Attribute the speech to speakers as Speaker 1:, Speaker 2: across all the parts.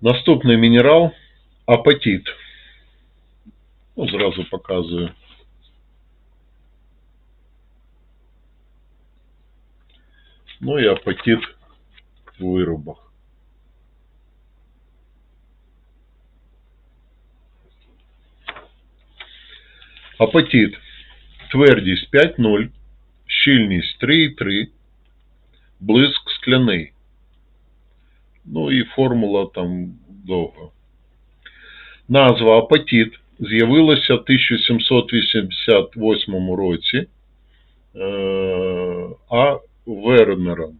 Speaker 1: Наступний мінерал апатит. Ну, зразу показую. Ну і апатит в виробах. Апатит. Твердість 5,0, щільність 3,3, блиск скляний. Ну і формула там довга. Назва апатит з'явилася в 1788 році е, А. Вернером.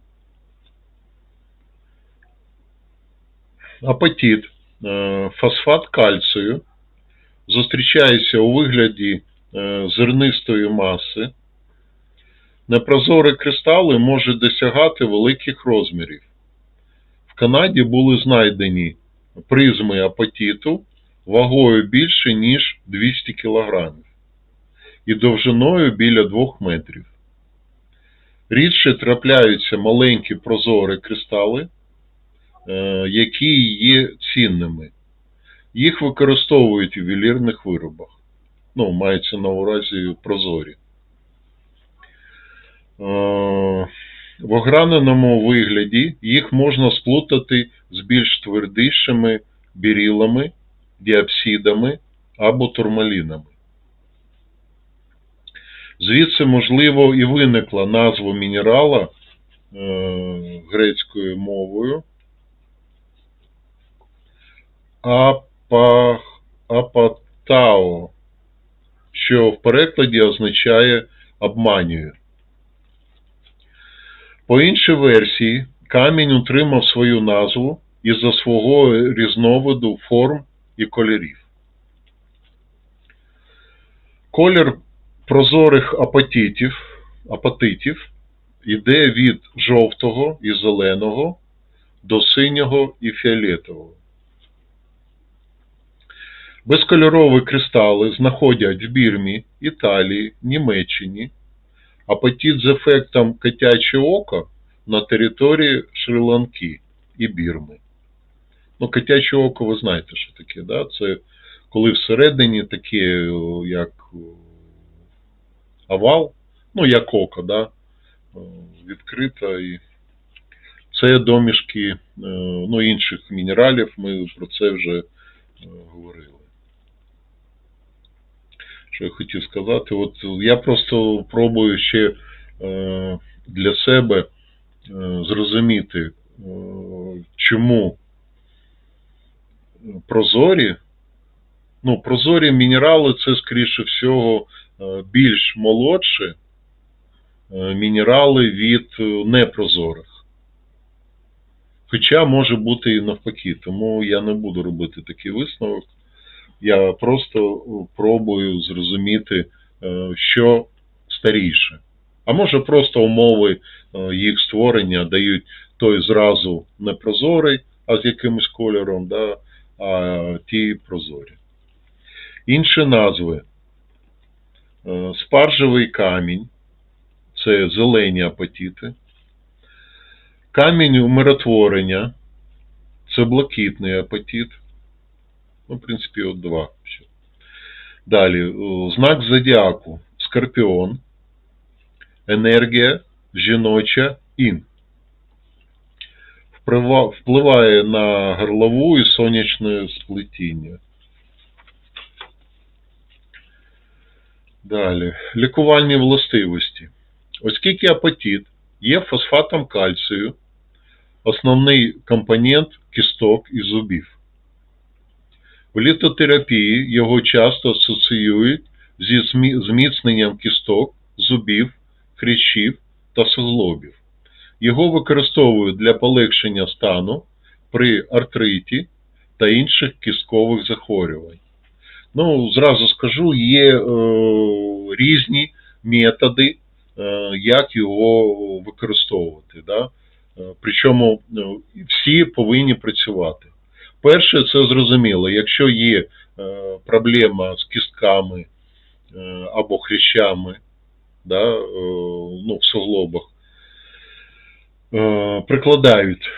Speaker 1: Апатит, е, фосфат кальцію, зустрічається у вигляді е, зернистої маси. Непрозорі кристали можуть досягати великих розмірів. В Канаді були знайдені призми апатиту вагою більше, ніж 200 кг і довжиною біля 2 метрів. Рідше трапляються маленькі прозорі кристали, е, які є цінними. Їх використовують у ювелірних виробах. Ну, мається на увазі прозорі. В ограненому вигляді їх можна сплутати з більш твердішими бірілами, діапсидами або турмалінами. Звідси, можливо, і виникла назва мінерала е, грецькою мовою апа, апатао, що в перекладі означає обманює. По іншій версії, камінь утримав свою назву із-за свого різновиду форм і кольорів. Колір прозорих апатитів, апатитів йде від жовтого і зеленого до синього і фіолетового. Безкольорові кристали знаходять в Бірмі, Італії, Німеччині, апатит з ефектом котяче око на території Шрі-Ланки і Бірми. Ну, котяче око, ви знаєте, що таке, да? Це коли всередині таке, як овал, ну, як око, да? о, відкрито. І це домішки е, ну, інших мінералів, ми про це вже е, говорили. Що я хотів сказати? От я просто пробую ще е, для себе е, зрозуміти, е, чому прозорі, ну, прозорі мінерали це, скоріше всього, е, більш молодші е, мінерали від е, непрозорих. Хоча може бути і навпаки, тому я не буду робити такий висновок. Я просто е, пробую зрозуміти, е, що старіше. А може просто умови е, їх створення дають той зразу непрозорий, а з якимось кольором, да, а ті прозорі. Інші назви. Е, Спаржевий камінь це зелені апатити. Камінь умиротворення це блакитний апатит. Ну, в принципі, от два. Далі, знак зодіаку Скорпіон, енергія жіноча ін. Впливає на горлову і сонячне сплетіння. Далі, лікувальні властивості. Оскільки апатит є фосфатом кальцію, основний компонент кісток і зубів. В літотерапії його часто асоціюють зі зміцненням кісток, зубів, хрящів та суглобів. Його використовують для полегшення стану при артриті та інших кісткових захворювань. Ну, зразу скажу, є е, різні методи, е, як його використовувати. Да? Е, Причому е, всі повинні працювати. Перше, це зрозуміло, якщо є е, проблема з кістками е, або хрящами да, е, ну, в суглобах, е, прикладають,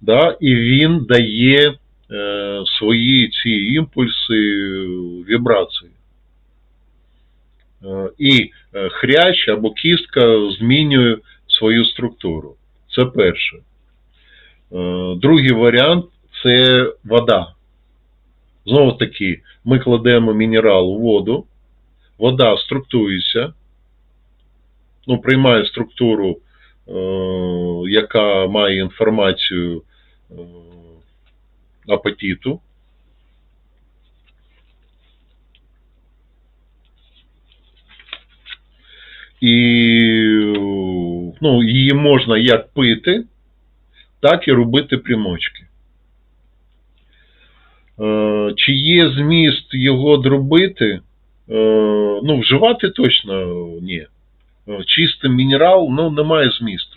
Speaker 1: да, і він дає е, свої ці імпульси, вібрації. І хрящ або кістка змінює свою структуру. Це перше. Другий варіант це вода. Знову таки, ми кладемо мінерал у воду, вода структується, ну, приймає структуру, е, яка має інформацію е, апетиту. І ну, її можна як пити, так і робити примочки. Е, Чи є зміст його дробити? Е, Ну, вживати точно ні. Е, Чистий мінерал, ну, немає змісту.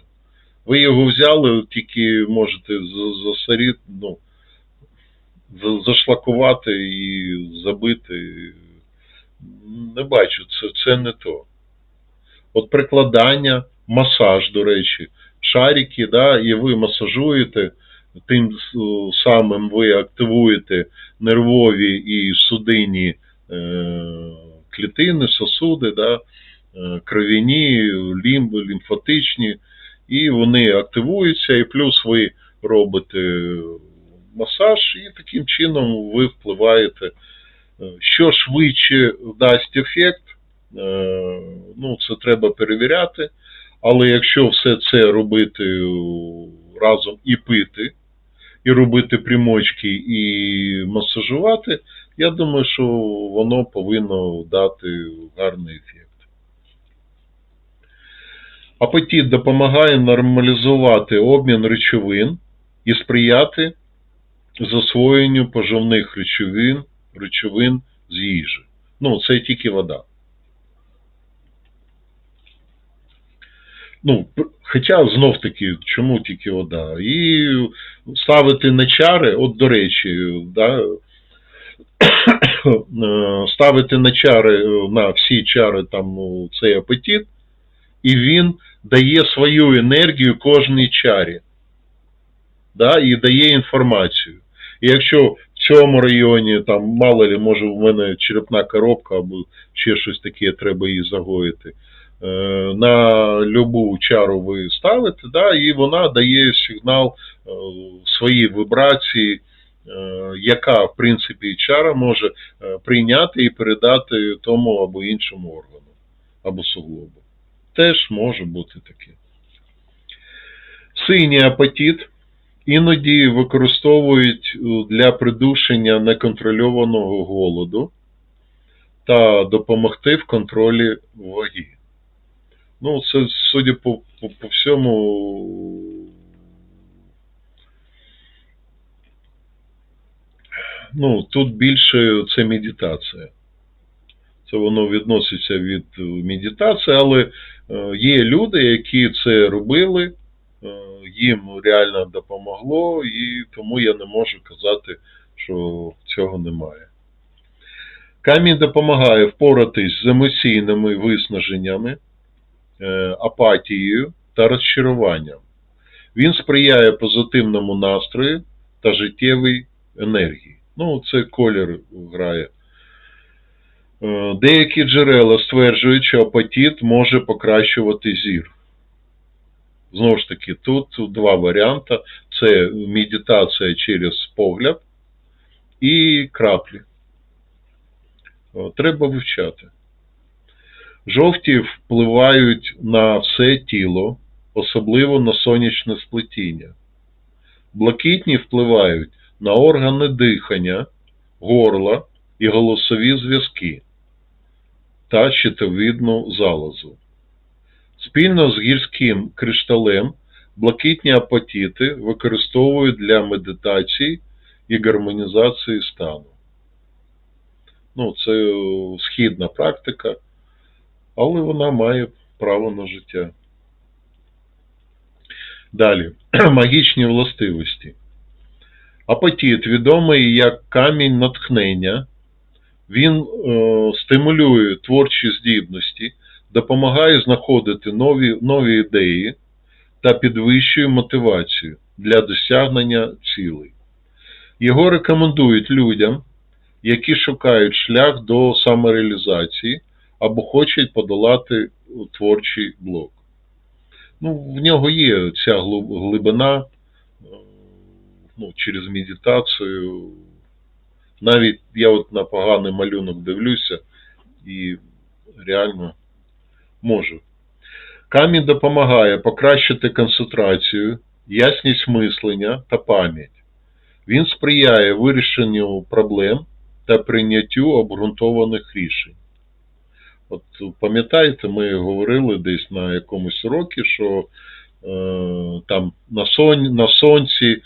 Speaker 1: Ви його взяли, тільки можете за- засорити, ну, зашлакувати і забити. Не бачу, це, це не то. От прикладання, масаж, до речі, шарики, да, і ви масажуєте, тим самим ви активуєте нервові і судинні е, клітини, сосуди, да, е, кров'яні, лімб, лімфатичні, і вони активуються, і плюс ви робите масаж, і таким чином ви впливаєте. Е, Що швидше дасть ефект, е, ну, це треба перевіряти. Але якщо все це робити е, разом і пити, і робити примочки, і масажувати, я думаю, що воно повинно дати гарний ефект. Апетит допомагає нормалізувати обмін речовин і сприяти засвоєнню поживних речовин, речовин з їжі. Ну, це тільки вода. Ну, хоча знов таки, чому тільки вода? І ставити на чари, от до речі, да, е, ставити на чари, на всі чари там ну, цей апетит, і він дає свою енергію кожній чарі. Да, і дає інформацію. І якщо в цьому районі, там, мало ли, може, в мене черепна коробка або ще щось таке, треба її загоїти. е, На любу чару ви ставите, да, і вона дає сигнал е, свої вібрації, е, яка, в принципі, чара може прийняти і передати тому або іншому органу, або суглобу. Теж може бути таке. Синій апетит іноді використовують е, для придушення неконтрольованого голоду та допомогти в контролі ваги. Ну, це, судя по, по, по всьому, ну, тут більше це медитація. Це воно відноситься від е, медитації, але е, є люди, які це робили, е, їм реально допомогло, і тому я не можу казати, що цього немає. Камінь допомагає впоратись з емоційними виснаженнями, апатією та розчаруванням. Він сприяє позитивному настрою та життєвій енергії. Ну, це колір грає. Е, Деякі джерела стверджують, що апатит може покращувати зір. Знову ж таки, тут два варіанти: це медитація через погляд і краплі. Треба вивчати. Жовті впливають на все тіло, особливо на сонячне сплетіння. Блакитні впливають на органи дихання, горла і голосові зв'язки та щитовидну залозу. Спільно з гірським кришталем блакитні апатити використовують для медитації і гармонізації стану. Ну, це східна практика, але вона має право на життя. Далі. Магічні властивості. Апатит відомий як камінь натхнення. Він е, стимулює творчі здібності, допомагає знаходити нові, нові ідеї та підвищує мотивацію для досягнення цілей. Його рекомендують людям, які шукають шлях до самореалізації або хочуть подолати творчий блок. Ну, в нього є ця глибина е, ну, через медитацію. Навіть я от на поганий малюнок дивлюся і реально можу. Камінь допомагає покращити концентрацію, ясність мислення та пам'ять. Він сприяє вирішенню проблем та прийняттю обґрунтованих рішень. От пам'ятаєте, ми говорили десь на якомусь уроці, що е, там на, сон, на сонці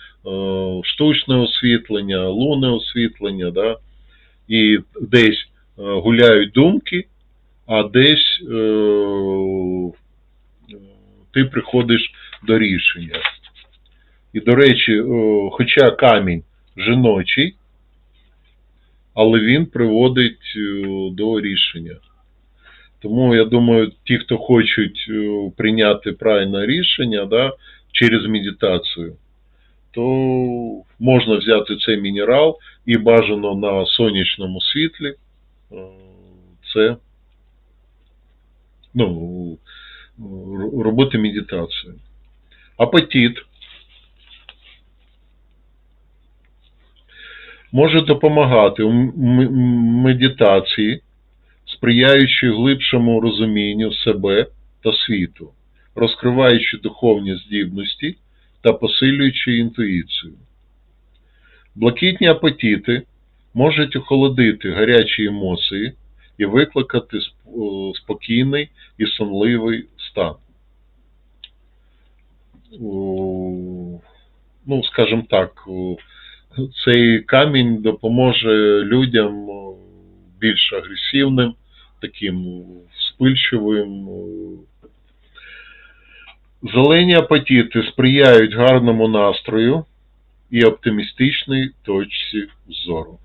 Speaker 1: штучне освітлення, лунне освітлення, да? і десь е, гуляють думки, а десь е, ти приходиш до рішення. І, до речі, е, хоча камінь жіночий, але він приводить е, до рішення. Тому я думаю, ті, хто хочуть е, прийняти правильне рішення да, через медитацію, то можна взяти цей мінерал і бажано на сонячному світлі. е, Це ну, робити медитацію. Апетит може допомагати у медитації, сприяючи глибшому розумінню себе та світу, розкриваючи духовні здібності та посилюючи інтуїцію. Блакитні апетити можуть охолодити гарячі емоції і викликати спокійний і сонливий стан. Ну, скажімо так, цей камінь допоможе людям більш агресивним, таким вспильчивим. Зелені апетити сприяють гарному настрою і оптимістичній точці зору.